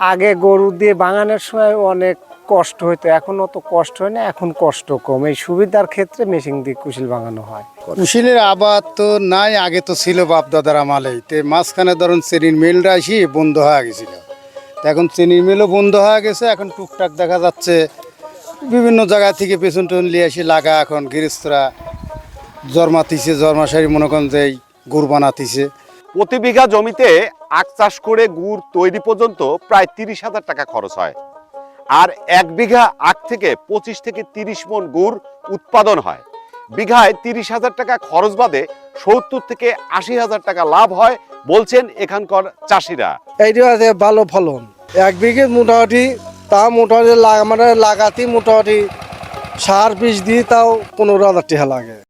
আগে গরু দিয়ে বাগানের সময় অনেক কষ্ট হতো এখন অত কষ্ট হয় না, এখন কষ্ট কম। এই সুবিধার ক্ষেত্রে মেশিন দিয়ে কুশিল বাগানো হয়। কুশিলের আবাদ তো নাই, আগে তো ছিল বাপ দাদার আমালেই। তে মাঝখানে ধরুন চেনির মিলটা আসি বন্ধ হয়ে গেছিল। এখন চেনির মিলও বন্ধ হয়ে গেছে, এখন টুকটাক দেখা যাচ্ছে বিভিন্ন জায়গা থেকে পেছন টেছন নিয়ে আসি লাগা এখন গৃহস্থরা জন্মাতিছে, জন্মাশারি মনে করেন যে গুড় বানাতিছে। প্রতি বিঘা জমিতে আখ চাষ করে গুড় তৈরি পর্যন্ত প্রায় তিরিশ হাজার টাকা খরচ হয়। আর এক বিঘা আখ থেকে পঁচিশ থেকে তিরিশ মন গুড় উৎপাদন হয়। বিঘায় তিরিশ হাজার টাকা খরচ বাদে সত্তর থেকে আশি হাজার টাকা লাভ হয়, বলছেন এখানকার চাষিরা। এইটা ভালো ফলন। এক বিঘে মোটামুটি তা মোটামুটি মানে লাগাতে মোটামুটি সার বিষ দিয়ে তাও পনেরো হাজার টাকা লাগে।